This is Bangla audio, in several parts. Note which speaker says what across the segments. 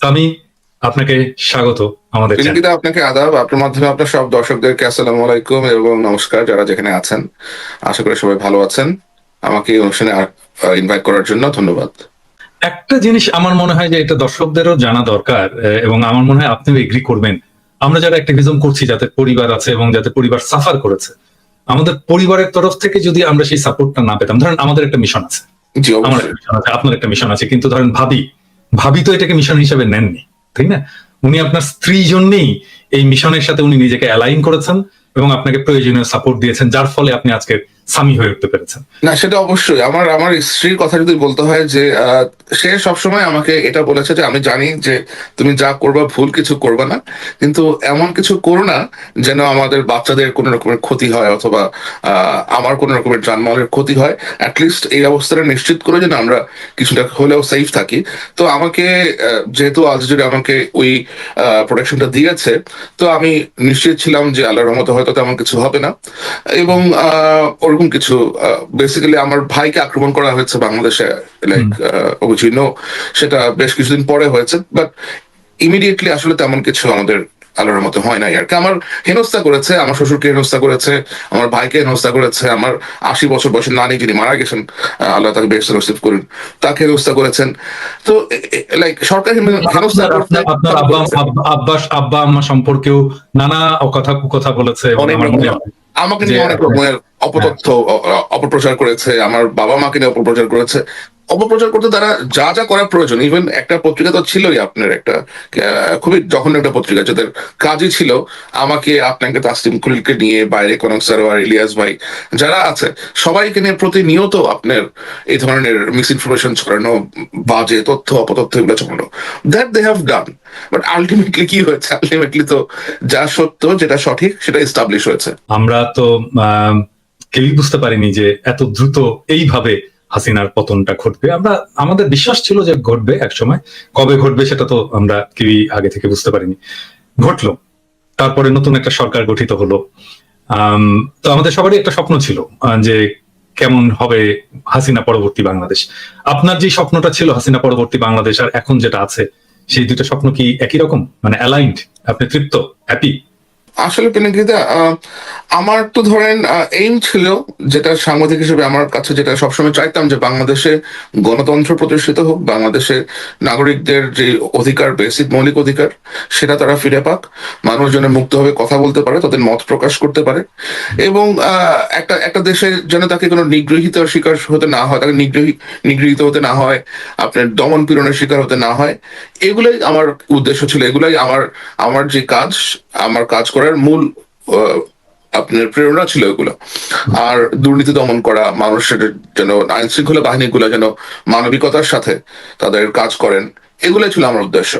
Speaker 1: সামি আপনাকে স্বাগত আমাদের চ্যানেলে।
Speaker 2: আপনাকে আদাব। আপনার মাধ্যমে আপনার সব দর্শকদেরকে আসসালামু আলাইকুম এবং নমস্কার যারা যেখানে আছেন। আশা করি সবাই ভালো আছেন। আমাকে এই অনুষ্ঠানে ইনভাইট করার জন্য ধন্যবাদ।
Speaker 1: একটা জিনিস আমার মনে হয় যে এটা দর্শকদেরও জানা দরকার এবং আমার মনে হয় আপনিও এগ্রি করবেন। আমরা যারা অ্যাক্টিভিজম করছি যাতে পরিবার আছে এবং যাতে পরিবার সাফার করেছে আমাদের পরিবারের তরফ থেকে যদি আমরা সেই সাপোর্টটা না পেতাম ধরেন আমাদের একটা মিশন আছে। আমার একটা মিশন আছে আপনার একটা মিশন আছে কিন্তু ধরেন ভাবি ভাবি তো এটাকে মিশন হিসেবে নেননি, তাই না? উনি আপনার স্ত্রী জন্যেই এই মিশনের সাথে উনি নিজেকে অ্যালাইন করেছেন এবং আপনাকে প্রয়োজনীয় সাপোর্ট দিয়েছেন, যার ফলে আপনি আজকে স্বামী হয়ে উঠতে পেরেছেন।
Speaker 2: না, সেটা অবশ্যই। আমার আমার স্ত্রীর কথা যদি বলতে হয় যে সে সবসময় আমাকে এটা বলেছে যে, আমি জানি যে তুমি যা করবা, ভুল কিছু করবে না। কিন্তু এমন কিছু করো না যেন আমাদের বাচ্চাদের কোনো রকমের ক্ষতি হয় অথবা আমার কোনো রকমের জানমালের ক্ষতি হয়। অ্যাটলিস্ট এই অবস্থাটা নিশ্চিত করে যেন আমরা কিছুটা হলেও সেফ থাকি। তো আমাকে যেহেতু আজ যদি আমাকে ওই প্রোটেকশনটা দিয়েছে, তো আমি নিশ্চিত ছিলাম যে আল্লাহর রহমতে হয়তো তেমন কিছু হবে না। এবং ওরকম কিছু বেসিক্যালি আমার ভাইকে আক্রমণ করা হয়েছে বাংলাদেশে লাইক অবচিহ্ন সেটা বেশ কিছুদিন পরে হয়েছে বাট ইমিডিয়েটলি আসলে তেমন কিছু আমাদের আল্লাহর মতো হয় নাই। আর কি আমার হেনস্থা করেছে আমার শ্বশুরকে হেনস্থা করেছে আমার ভাইকে হেনস্থা করেছে আমার আশি বছর বয়সের নানি যিনি মারা গেছেন আল্লাহ তাকে বেশ নসিব করুন তাকে হেনস্থা করেছেন। তো লাইক সরকার হেনস্থা
Speaker 1: আপনার আব্বা আব্বা- আম্মা সম্পর্কেও নানা কথা কথা বলেছে হয়
Speaker 2: আমাকে নিয়ে অনেক রকমের অপতথ্য অ- অ- অপপ্রচার করেছে আমার বাবা মাকে নিয়ে অপপ্রচার করেছে। অপপ্রচার করতে তারা যা যা করা প্রয়োজন ইভেন একটা পত্রিকা তো ছিলই আপনার একটা খুবই জঘন্য একটা পত্রিকা, যাদের কাজই ছিল আমাকে, আপনাকে, তাসলিম কুলিলকে নিয়ে, বাইরে কনক সারোয়ার, ইলিয়াস ভাই, যারা আছে, সবাইকে নিয়ে প্রতিনিয়ত আপনার এই ধরনের মিস ইনফরমেশন ছড়ানো, বাজে তথ্য, অপতথ্য এগুলো ছড়ানো that they have done but ultimately কি হয়েছে? আলটিমেটলি তো যা সত্য, যেটা সঠিক, সেটা এস্টাবলিশ হয়েছে।
Speaker 1: আমরা তো কেউই বুঝতে পারিনি যে এত দ্রুত এইভাবে হাসিনার পতনটা ঘটবে। আমরা, আমাদের বিশ্বাস ছিল যে ঘটবে একসময়। কবে ঘটবে সেটা তো আমরা কেউই আগে থেকে বুঝতে পারিনি। ঘটলো। তারপরে নতুন একটা সরকার গঠিত হলো। তো আমাদের সবারই একটা স্বপ্ন ছিল যে কেমন হবে হাসিনা পরবর্তী বাংলাদেশ। আপনার যে স্বপ্নটা ছিল হাসিনা পরবর্তী বাংলাদেশ আর এখন যেটা আছে, সেই দুইটা স্বপ্ন কি একই রকম? মানে অ্যালাইন্ড আপনি তৃপ্ত? হ্যাপি
Speaker 2: আসলে পিনাকিদা আমার তো ধরেন এইম ছিল যেটা সাংবাদিক হিসেবে আমার কাছে যেটা সবসময় চাইতাম যে বাংলাদেশে গণতন্ত্র প্রতিষ্ঠিত হোক, বাংলাদেশে নাগরিকদের যে অধিকার বেসিক মৌলিক অধিকার, সেটা তারা ফিরে পাক, মানুষজনে মুক্তভাবে কথা বলতে পারে, তাদের মত প্রকাশ করতে পারে। এবং একটা একটা দেশে যেন তাকে কোনো নিগৃহীত শিকার হতে না হয়, তাকে নিগৃহী, নিগৃহীত হতে না হয়, আপনার দমন পীড়নের শিকার হতে না হয়, এগুলোই আমার উদ্দেশ্য ছিল, এগুলাই আমার আমার যে কাজ, আমার কাজ করার মূল আহ, আপনার প্রেরণা ছিল এগুলো। আর দুর্নীতি দমন করা মানুষের যেন আইন শৃঙ্খলা বাহিনীগুলো যেন মানবিকতার সাথে তাদের কাজ করেন এগুলো ছিল আমার উদ্দেশ্য।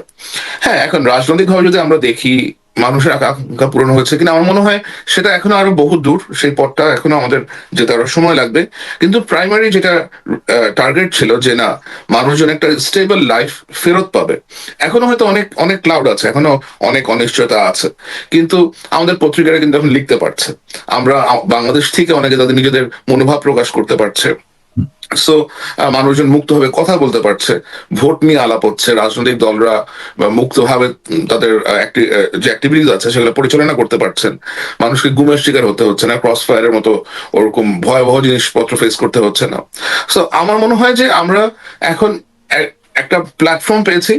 Speaker 2: হ্যাঁ এখন রাজনৈতিকভাবে যদি আমরা দেখি মানুষের আকাঙ্ক্ষা পূরণ হয়েছে কিনা আমার মনে হয় সেটা এখনও আরও বহু দূর। সেই পথটা এখনও আমাদের যেতে আরও সময় লাগবে। কিন্তু প্রাইমারি যেটা টার্গেট ছিল যে না, মানুষজন একটা স্টেবল লাইফ ফেরত পাবে। এখনও হয়তো অনেক অনেক ক্লাউড আছে, এখনও অনেক অনিশ্চয়তা আছে। কিন্তু আমাদের পত্রিকারা কিন্তু এখন লিখতে পারছে। আমরা বাংলাদেশ থেকে অনেকে তাদের নিজেদের মনোভাব প্রকাশ করতে পারছে। সো মানুষজন মুক্তভাবে কথা বলতে পারছে। ভোট নিয়ে আলাপ হচ্ছে। রাজনৈতিক দলরা মুক্তভাবে তাদের যে অ্যাক্টিভিটিস আছে, সেগুলো পরিচালনা করতে পারছেন। মানুষকে গুমের শিকার হতে হচ্ছে না ক্রস ফায়ারের মতো ওরকম ভয়াবহ জিনিসপত্র ফেস করতে হচ্ছে না। সো আমার মনে হয় যে আমরা এখন একটা প্ল্যাটফর্ম পেয়েছি।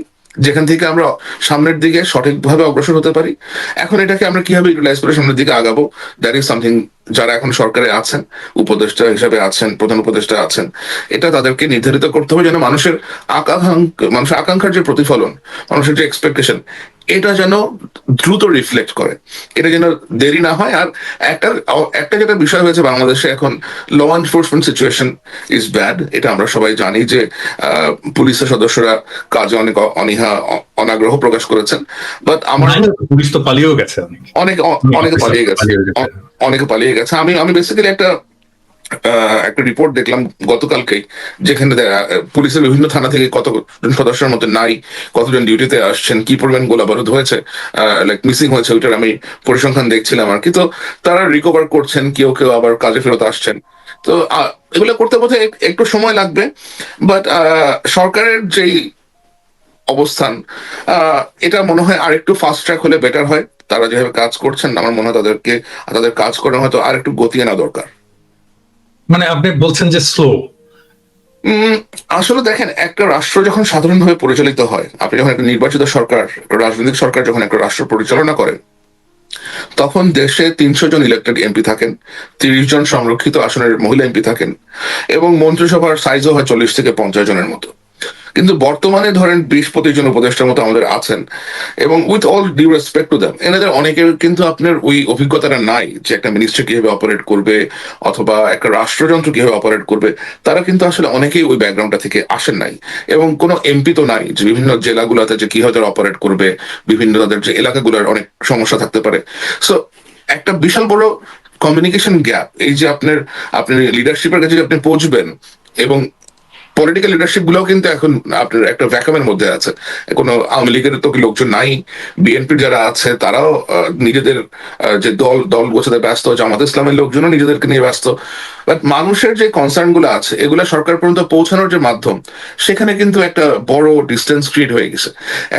Speaker 2: যেখান থেকে আমরা সামনের দিকে সঠিকভাবে অগ্রসর হতে পারি। এখন এটাকে আমরা কীভাবে ইউটিলাইজ করে সামনের দিকে আগাবো? দ্যাট ইজ সামথিং যারা এখন সরকারে আছেন, উপদেষ্টা হিসাবে আছেন, প্রধান উপদেষ্টা আছেন, এটা তাদেরকে নির্ধারিত করতে হবে যেন মানুষের আকাঙ্ক্ষা মানুষের আকাঙ্ক্ষার যে প্রতিফলন, মানুষের যে এক্সপেকটেশন এটা যেন দ্রুত রিফ্লেক্ট করে। এটা যেন দেরি না হয়। আর একটা একটা যেটা বিষয় হয়েছে বাংলাদেশে এখন law enforcement situation is bad এটা আমরা সবাই জানি যে আহ, পুলিশের সদস্যরা কাজে অনেক অনীহা অনাগ্রহ প্রকাশ করেছেন। বাট আমার
Speaker 1: পুলিশ তো পালিয়েও গেছে অনেক।
Speaker 2: অনেক অনেকে পালিয়ে গেছে। অনেকে পালিয়ে গেছে। আমি আমি বেসিক্যালি একটা একটা রিপোর্ট দেখলাম গতকালকেই যেখানে পুলিশের বিভিন্ন থানা থেকে কতজন সদস্যের মধ্যে নাই কতজন ডিউটিতে আসছেন, কি পরিমাণ গোলা বারুদ হয়েছে লাইক মিসিং হয়েছে, ওইটার আমি পরিসংখ্যান দেখছিলাম আর কি। তো তারা রিকভার করছেন, কেউ কেউ আবার কাজে ফেরত আসছেন। তো এগুলো করতে এক- একটু সময় লাগবে বাট সরকারের যেই অবস্থান এটা মনে হয় আরেকটু ফাস্ট ট্র্যাক হলে বেটার হয়। তারা যেভাবে কাজ করছেন, আমার মনে হয় তাদেরকে, তাদের কাজ করে হয়তো আর একটু গতি আনা দরকার।
Speaker 1: মানে আপনি বলছেন যে স্লো
Speaker 2: আসলে দেখেন, একটা রাষ্ট্র যখন সাধারণভাবে পরিচালিত হয়, আপনি যখন একটা নির্বাচিত সরকার রাজনৈতিক সরকার যখন একটা রাষ্ট্র পরিচালনা করেন, তখন দেশে তিনশো জন ইলেক্টেড এমপি থাকেন, তিরিশ জন সংরক্ষিত আসনের মহিলা এমপি থাকেন, এবং মন্ত্রিসভার সাইজও হয় চল্লিশ থেকে পঞ্চাশ জনের মতো। কিন্তু বর্তমানে ধরেন বিশ পঁচিশ জন উপদেষ্টার মতো আমাদের আছেন এবং with all due respect to them এনাদের অনেকের কিন্তু আপনার ওই অভিজ্ঞতাটা নাই যে একটা মিনিস্ট্রি কীভাবে অপারেট করবে অথবা একটা রাষ্ট্রযন্ত্র কীভাবে অপারেট করবে, তারা কিন্তু আসলে অনেকেই ওই ব্যাকগ্রাউন্ডটা থেকে আসেন নাই এবং কোনো এমপি তো নাই যে বিভিন্ন জেলাগুলোতে যে কীভাবে তারা অপারেট করবে, বিভিন্ন তাদের যে এলাকাগুলোর অনেক সমস্যা থাকতে পারে। সো একটা বিশাল বড় কমিউনিকেশন গ্যাপ এই যে আপনার আপনি লিডারশিপের কাছে আপনি পৌঁছবেন এবং পলিটিক্যাল লিডারশিপ গুলোও কিন্তু এখন আপনার একটা ভ্যাকামের মধ্যে আছে। কোনো আওয়ামী লীগের তো লোকজন নাই। বিএনপির যারা আছে, তারাও নিজেদের যে দল দল গোছাতে ব্যস্ত, জামাত ইসলামের লোকজনও নিজেদেরকে নিয়ে ব্যস্ত। বাট মানুষের যে কনসার্নগুলো আছে, এগুলো সরকার পর্যন্ত পৌঁছানোর যে মাধ্যম, সেখানে কিন্তু একটা বড় ডিস্টেন্স ক্রিয়েট হয়ে গেছে।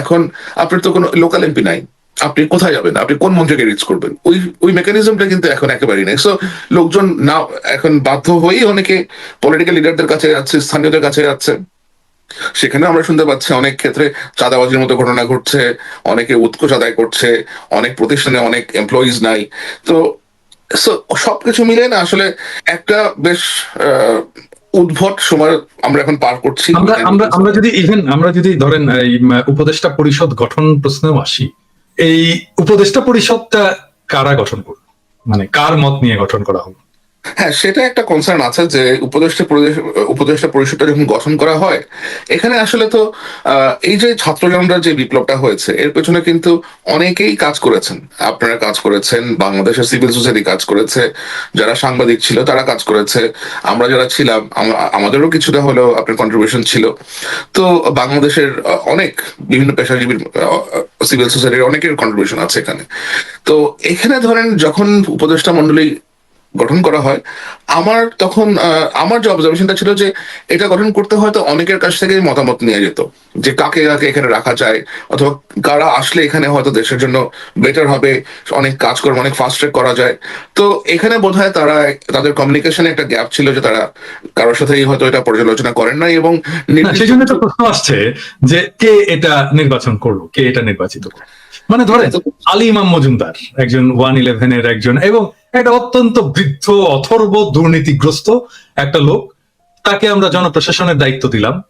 Speaker 2: এখন, আপনার তো কোনো লোকাল এমপি নাই। আপনি কোথায় যাবেন? আপনি কোন মন্ত্রীকে রিচ করবেন? ওই ওই মেকানিজমটা কিন্তু এখন একেবারেই নেই। সো লোকজন না, এখন বাধ্য হয়েই অনেকে পলিটিক্যাল লিডারদের কাছে যাচ্ছে, স্থানীয়দের কাছে যাচ্ছে। সেখানে আমরা শুনতে পাচ্ছি অনেক ক্ষেত্রে চাঁদাবাজির মতো ঘটনা ঘটছে, অনেকে উৎকোচ আদায় করছে, অনেক প্রতিষ্ঠানে অনেক এমপ্লয়িজ নাই। তো সবকিছু মিলে না আসলে একটা বেশ উদ্ভট সময় আমরা এখন পার করছি।
Speaker 1: আমরা আমরা যদি ইভেন আমরা যদি ধরেন উপদেষ্টা পরিষদ গঠন প্রশ্নেও আসি এই উপদেষ্টা পরিষদটা কারা গঠন করবে মানে কার মত নিয়ে গঠন করা হবে
Speaker 2: হ্যাঁ সেটা একটা কনসার্ন আছে যে উপদেষ্টা উপদেষ্টা পরিষদটা যখন গঠন করা হয়, এখানে আসলে তো এই যে ছাত্র জনতার যে বিপ্লবটা হয়েছে, এর পেছনে কিন্তু অনেকেই কাজ করেছেন। আপনারা কাজ করেছেন, বাংলাদেশের সিভিল সোসাইটি কাজ করেছে, যারা সাংবাদিক ছিল তারা কাজ করেছে, আমরা যারা ছিলাম আমাদেরও কিছুটা হলেও আপনার কন্ট্রিবিউশন ছিল। তো বাংলাদেশের অনেক বিভিন্ন পেশাজীবীর সিভিল সোসাইটির অনেকের কন্ট্রিবিউশন আছে এখানে। তো এখানে ধরেন যখন উপদেষ্টা মন্ডলী গঠন করা হয়। আমার তখন আমার যে অবজারভেশনটা ছিল যে এটা গঠন করতে হয়তো অনেকের কাছ থেকে মতামত নিয়ে যেত যে কাকে কাকে এখানে রাখা যায় অথবা কারা আসলে এখানে হয়তো দেশের জন্য বেটার হবে, অনেক কাজ করবে অনেক ফাস্ট ট্র্যাক করা যায়। তো এখানে বোধ হয় তারা, তাদের কমিউনিকেশনে একটা গ্যাপ ছিল যে তারা কারোর সাথেই হয়তো এটা পর্যালোচনা করেন নাই এবং
Speaker 1: সেই জন্য তো প্রশ্ন আসছে যে কে এটা নির্বাচন করল, কে এটা নির্বাচিত করল। মানে ধরেন, আলী ইমাম মজুমদার, একজন ওয়ান ইলেভেন এর একজন, এবং একটা অত্যন্ত বৃদ্ধ, অথর্ব, দুর্নীতিগ্রস্ত একটা লোক, তাকে আমরা জনপ্রশাসনের দায়িত্ব দিলাম।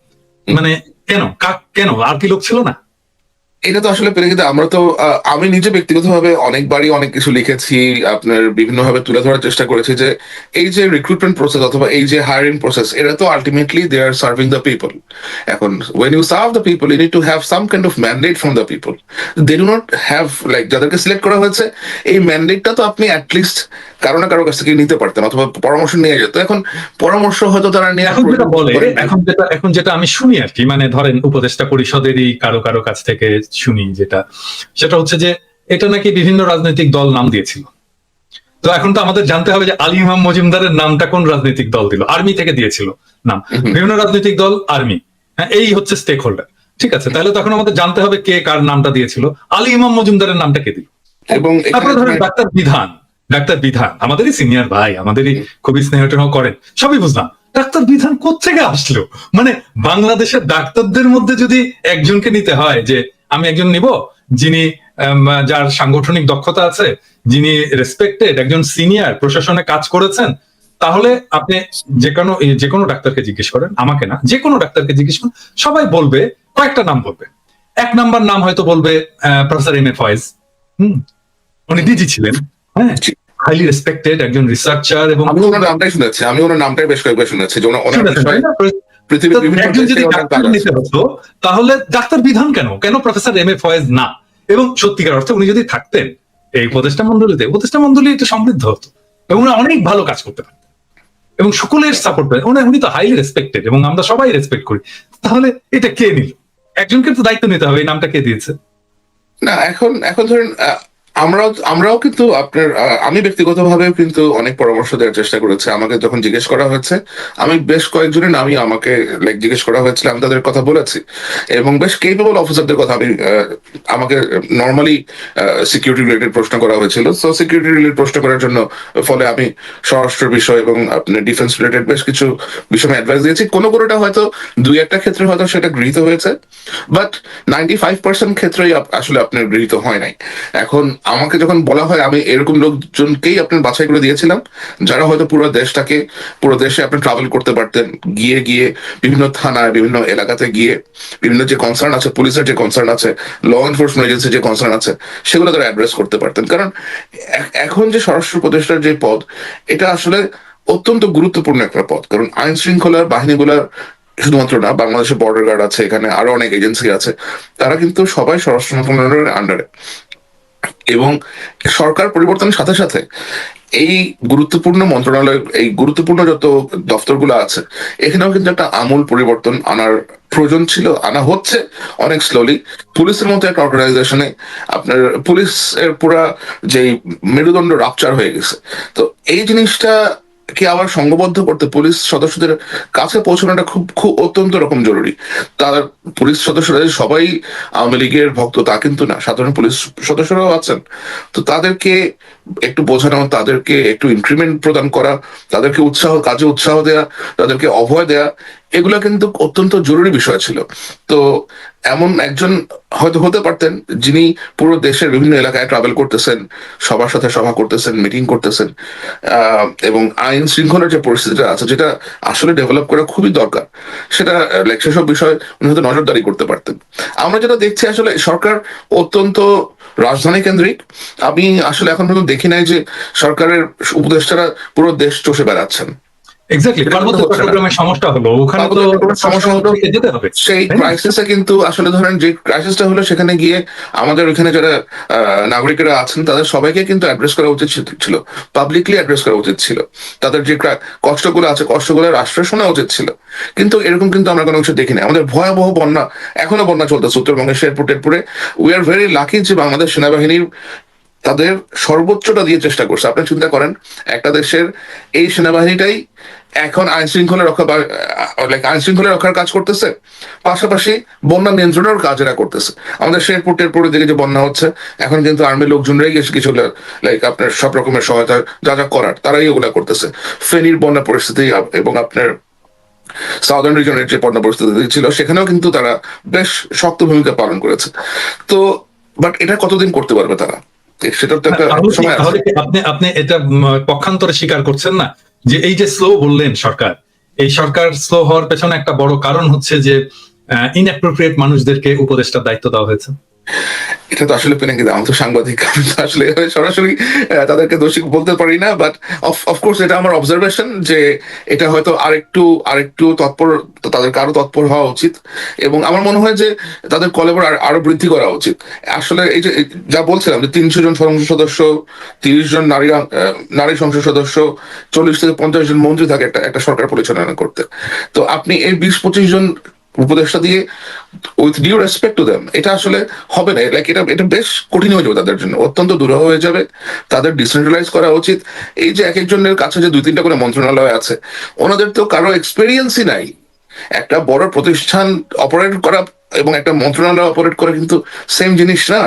Speaker 1: মানে কেন? কেন? আর কি লোক ছিল না?
Speaker 2: এটা তো আসলে পেরে কিন্তু আমরা তো আমি নিজে ব্যক্তিগতভাবে অনেকবারই অনেক কিছু লিখেছি আপনার বিভিন্নভাবে তুলে ধরার চেষ্টা করেছি যে এই যে রিক্রুটমেন্ট প্রসেস অথবা এই যে হায়ারিং প্রসেস এটা তো ultimately they are serving the people এখন when you serve the people you need to have some kind of mandate from the people they do not have like যাদেরকে সিলেক্ট করা হয়েছে এই ম্যান্ডেটটা তো আপনি অ্যাটলিস্ট কারও না কারও কাছ থেকে নিতে পারতেন অথবা পরামর্শ নিয়ে যেত। এখন পরামর্শ হয়তো তারা নিয়ে
Speaker 1: এখন যেটা বলে এখন যেটা এখন যেটা আমি শুনি আর কি মানে ধরেন উপদেষ্টা পরিষদেরই কারও কারও কাছ থেকে শুনি যেটা সেটা হচ্ছে যে এটা নাকি বিভিন্ন রাজনৈতিক দল নাম দিয়েছিল। তো এখন তো আমাদের জানতে হবে যে আলী ইমাম মজুমদারের নামটা কোন রাজনৈতিক দল দিল। আর্মি থেকে দিয়েছিল নাম। বিভিন্ন রাজনৈতিক দল আর্মি। হ্যাঁ এই হচ্ছে স্টেক হোল্ডার ঠিক আছে তাহলে তখন আমাদের জানতে হবে কে কার নামটা দিয়েছিল। আলী ইমাম মজুমদারের নামটা কে দিল?
Speaker 2: এবং
Speaker 1: তারপরে ধরেন ডাক্তার বিধান ডাক্তার বিধান আমাদেরই সিনিয়র ভাই আমাদেরই খুবই স্নেহ টেহ করেন সবই বুঝলাম। ডাক্তার বিধান কোথেকে আসলো? মানে বাংলাদেশের ডাক্তারদের মধ্যে যদি একজনকে নিতে হয় যে আমি একজন নিব যিনি যার সাংগঠনিক দক্ষতা আছে যিনি রেসপেক্টেড একজন সিনিয়র প্রশাসনে কাজ করেছেন তাহলে আপনি যে কোনো যে কোনো ডাক্তারকে জিজ্ঞেস করেন আমাকে না যে কোনো ডাক্তারকে জিজ্ঞেস করেন সবাই বলবে কয়েকটা নাম বলবে এক নাম্বার নাম হয়তো বলবে প্রফেসর এম এ ফয়েজ হুম উনি ডিজি ছিলেন হ্যাঁ। হাইলি রেসপেক্টেড একজন রিসার্চার এবং
Speaker 2: আমি ওনার নামটাই শুনেছি আমি ওনার নামটাই বেশ কয়েকবার শুনেছি যে ওনার- ওনার
Speaker 1: শুনেছেন,
Speaker 2: বিষয়ে
Speaker 1: তাই না?
Speaker 2: পৃথিবীর
Speaker 1: তো একজন যদি ডাক্তার নিতে হতো তাহলে ডাক্তার বিধান কেন? কেন প্রফেসর এম এ ফয়েজ না? এবং সত্যিকার অর্থে উনি যদি থাকতেন এই উপদেষ্টা মন্ডলীতে উপদেষ্টা মন্ডলী একটু সমৃদ্ধ হতো এবং উনি অনেক ভালো কাজ করতে পারতেন। এবং সকলের সাপোর্ট পেতেন। উনি উনি তো হাইলি রেসপেক্টেড এবং আমরা সবাই রেসপেক্ট করি। তাহলে এটা কে নিল? একজনকে তো দায়িত্ব নিতে হবে এই নামটা কে দিয়েছে?
Speaker 2: না এখন এখন ধরেন আমরাও আমরাও কিন্তু আপনার আমি ব্যক্তিগতভাবে কিন্তু অনেক পরামর্শ দেওয়ার চেষ্টা করেছি। আমাকে যখন জিজ্ঞেস করা হয়েছে, আমি বেশ কয়েকজনের নামই আমাকে লাইক জিজ্ঞেস করা হয়েছিল, আমি তাদের কথা বলেছি। এবং বেশ কেপেবল অফিসারদের কথা আমি আমাকে নর্মালি সিকিউরিটি রিলেটেড প্রশ্ন করা হয়েছিল। সো সিকিউরিটি রিলেটেড প্রশ্ন করার জন্য ফলে আমি স্বরাষ্ট্র বিষয় এবং আপনার ডিফেন্স রিলেটেড বেশ কিছু বিষয়ে অ্যাডভাইস দিয়েছি। কোনো কোনোটা হয়তো দুই একটা ক্ষেত্রে হয়তো সেটা গৃহীত হয়েছে বাট নাইনটি ফাইভ পার্সেন্ট ক্ষেত্রেই আসলে আপনার গৃহীত হয় নাই। এখন আমাকে যখন বলা হয়, আমি এরকম লোকজনকেই আপনার বাছাই করে দিয়েছিলাম, যারা হয়তো পুরো দেশটাকে, পুরো দেশে আপনি ট্রাভেল করতে পারতেন, গিয়ে গিয়ে বিভিন্ন থানায়, বিভিন্ন এলাকাতে গিয়ে, বিভিন্ন যে কনসার্ন আছে পুলিশের যে কনসার্ন আছে ল এনফোর্সমেন্ট এজেন্সি যে কনসার্ন আছে, সেগুলো তারা অ্যাড্রেস করতে পারতেন। কারণ এখন যে স্বরাষ্ট্র উপদেষ্টার যে পদ, এটা আসলে অত্যন্ত গুরুত্বপূর্ণ একটা পদ। কারণ আইন শৃঙ্খলার বাহিনীগুলার শুধুমাত্র না বাংলাদেশে বর্ডার গার্ড আছে, এখানে আরও অনেক এজেন্সি আছে, তারা কিন্তু সবাই স্বরাষ্ট্র মন্ত্রণালয়ের আন্ডারে এবং সরকার পরিবর্তনের সাথে সাথে এই গুরুত্বপূর্ণ মন্ত্রণালয়, এই গুরুত্বপূর্ণ যত দপ্তরগুলো আছে, এখানেও কিন্তু একটা আমূল পরিবর্তন আনার প্রয়োজন ছিল, আনা হচ্ছে অনেক স্লোলি পুলিশের মতো একটা অর্গানাইজেশনে আপনার, পুলিশের পুরা যে মেরুদণ্ড রাপচার হয়ে গেছে। তো এই জিনিসটা কে আবার সংঘবদ্ধ করতে পুলিশ সদস্যদের কাছে পৌঁছানোটা খুব খুব অত্যন্ত রকম জরুরি। তার পুলিশ সদস্যরা, সবাই আওয়ামী লীগের ভক্ত, তা কিন্তু না। সাধারণ পুলিশ সদস্যরাও আছেন। তো তাদেরকে একটু বোঝানো, তাদেরকে একটু ইনক্রিমেন্ট প্রদান করা, তাদেরকে উৎসাহ, কাজে উৎসাহ দেয়া, তাদেরকে অভয় দেয়া এগুলো কিন্তু অত্যন্ত জরুরি বিষয় ছিল। তো এমন একজন হয়তো হতে পারতেন যিনি পুরো দেশের বিভিন্ন এলাকায় ট্রাভেল করতেছেন, সবার সাথে সভা করতেছেন মিটিং করতেছেন এবং আইন শৃঙ্খলার যে পরিস্থিতিটা আছে, যেটা আসলে ডেভেলপ করা খুবই দরকার, সেটা সেসব বিষয় উনি হয়তো নজরদারি করতে পারতেন। আমরা যেটা দেখছি আসলে সরকার অত্যন্ত রাজধানী কেন্দ্রিক। আমি আসলে এখন পর্যন্ত দেখি নাই যে সরকারের উপদেষ্টারা পুরো দেশ চষে বেড়াচ্ছেন।
Speaker 1: এক্স্যাক্টলি পার্বত্য
Speaker 2: কিন্তু
Speaker 1: চট্টগ্রামের সমস্যা হলো। ওখানে তো
Speaker 2: সমস্যা হলো।
Speaker 1: যেতে হবে
Speaker 2: সেই ক্রাইসিসে কিন্তু আসলে ধরেন যে ক্রাইসিসটা হলো সেখানে গিয়ে আমাদের যারা নাগরিকেরা আছেন তাদের সবাইকে কিন্তু অ্যাড্রেস করা উচিত ছিল- পাবলিকলি অ্যাড্রেস করা উচিত ছিল। তাদের যে কষ্টগুলো আছে কষ্টগুলো রাষ্ট্রের শোনা উচিত ছিল। কিন্তু এরকম কিন্তু আমরা কোনো কিছু দেখি না আমাদের ভয়াবহ বন্যা এখনও বন্যা চলতেছে উত্তরবঙ্গের শেরপুর টেরপুরে। উই আর ভেরি লাকি যে বাংলাদেশ সেনাবাহিনীর তাদের সর্বোচ্চটা দিয়ে চেষ্টা করছে। আপনি চিন্তা করেন একটা দেশের এই সেনাবাহিনীটাই এখন আইন শৃঙ্খলা রক্ষা লাইক আইন শৃঙ্খলা রক্ষার কাজ করতেছে পাশাপাশি বন্যা নিয়ন্ত্রণের কাজ এরা করতেছে। আমাদের শেরপুর টেরপুরের দিকে যে বন্যা হচ্ছে এখন কিন্তু আর্মির লোকজনরাই গেছে কিছু লাইক আপনার সব রকমের সহায়তা যা যা করার তারাই ওগুলা করতেছে। ফেনীর বন্যা পরিস্থিতি এবং আপনার সাউদার্ন রিজনের যে বন্যা পরিস্থিতি ছিল সেখানেও কিন্তু তারা বেশ শক্ত ভূমিকা পালন করেছে। তো বাট এটা কতদিন করতে পারবে তারা? সেটার তো একটা সময়
Speaker 1: আপনি আপনি এটা পক্ষান্তরে স্বীকার করছেন না? যে এই যে স্লো বললেন সরকার, এই সরকার স্লো হওয়ার পেছনে একটা বড় কারণ হচ্ছে যে ইনঅ্যাপ্রোপ্রিয়েট মানুষদেরকে উপদেষ্টার দায়িত্ব দেওয়া হয়েছে।
Speaker 2: এটা তো আসলে পেনে কিন্তু আমি তো সাংবাদিক, আমি তো আসলে সরাসরি তাদেরকে দোষী বলতে পারি না বাট অফকোর্স এটা আমার অবজারভেশন যে এটা হয়তো আরেকটু আরেকটু তৎপর, তাদেরকে আরও তৎপর হওয়া উচিত, এবং আমার মনে হয় যে তাদের কলেবর আরও বৃদ্ধি করা উচিত। আসলে এই যে যা বলছিলাম যে তিনশো জন সংসদ সদস্য, তিরিশ জন নারী নারী সংসদ সদস্য, চল্লিশ থেকে পঞ্চাশ জন মন্ত্রী থাকে একটা একটা সরকার পরিচালনা করতে। তো আপনি এই বিশ পঁচিশ জন উপদেষ্টা দিয়ে with due respect to them এটা আসলে হবে না। লাইক এটা এটা বেশ কঠিন হয়ে যাবে তাদের জন্য। অত্যন্ত দূর হয়ে যাবে। তাদের ডিসেন্ট্রালাইজ করা উচিত। এই যে এক একজনের কাছে যে দুই তিনটা করে মন্ত্রণালয় আছে ওনাদের তো কারও এক্সপেরিয়েন্সই নাই। একটা বড় প্রতিষ্ঠান অপারেট করা এবং একটা মন্ত্রণালয় অপারেট করা কিন্তু সেম জিনিস না।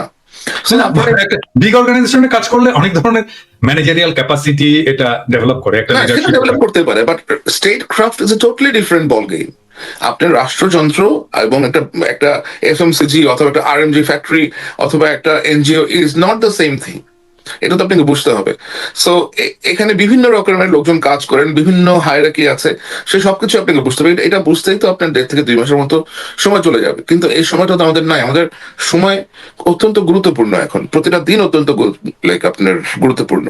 Speaker 1: বিগ অর্গানাইজেশনে কাজ করলে অনেক ধরনের ম্যানেজারিয়াল ক্যাপাসিটি এটা ডেভেলপ করে একটা
Speaker 2: ডেভেলপ করতে পারে but statecraft is a totally different ball game আপনার রাষ্ট্রযন্ত্র এবং একটা একটা এফএমসিজি অথবা একটা আরএমজি ফ্যাক্টরি অথবা একটা NGO is not the same thing এটা তো আপনাকে বুঝতে হবে। সো এখানে বিভিন্ন রকমের লোকজন কাজ করেন, বিভিন্ন হায়ারাকি আছে, সে সবকিছু আপনাকে বুঝতে হবে। এটা- বুঝতেই তো আপনার দেড় থেকে দুই মাসের মতো সময় চলে যাবে। কিন্তু এই সময়টা তো আমাদের নাই আমাদের সময় অত্যন্ত গুরুত্বপূর্ণ এখন। প্রতিটা দিন অত্যন্ত লাইক আপনার গুরুত্বপূর্ণ।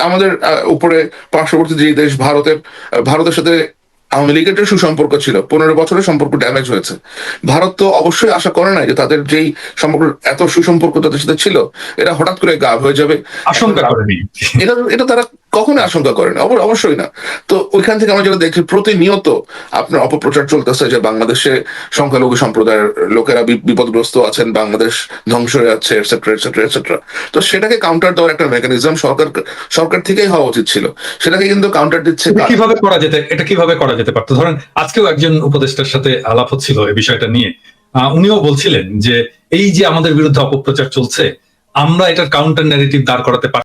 Speaker 2: আমাদের উপরে পার্শ্ববর্তী যে দেশ ভারতের ভারতের সাথে আওয়ামী লীগের যে সুসম্পর্ক ছিল। পনেরো বছরের সম্পর্ক ড্যামেজ হয়েছে। ভারত তো অবশ্যই আশা করে নাই যে তাদের যেই সম্পর্ক এত সুসম্পর্ক তাদের সাথে ছিল এটা হঠাৎ করে গাব হয়ে যাবে।
Speaker 1: আশঙ্কা করেনি।
Speaker 2: এটা এটা তারা কখনো আশঙ্কা করেন অব- অবশ্যই না। তো ওইখান থেকে আমরা যেটা দেখি প্রতিনিয়ত আপনার অপপ্রচার চলতেছে যে বাংলাদেশে সংখ্যালঘু সম্প্রদায়ের লোকেরা বিপদগ্রস্ত আছেন বাংলাদেশ ধ্বংস হয়ে যাচ্ছে এটসেট্রা এটসেট্রা এটসেট্রা তো সেটাকে কাউন্টার দেওয়ার একটা মেকানিজম সরকার সরকার থেকেই হওয়া উচিত ছিল। সেটাকে কিন্তু কাউন্টার দিচ্ছে
Speaker 1: কীভাবে করা যেতে এটা কীভাবে করা যেতে পারতো। ধরেন, আজকেও একজন উপদেষ্টার সাথে আলাপ হচ্ছিল এই বিষয়টা নিয়ে। উনিও বলছিলেন যে, এই যে আমাদের বিরুদ্ধে অপপ্রচার চলছে, আমরা এটার কাউন্টার ন্যারেটিভ দাঁড় করাতে পারছি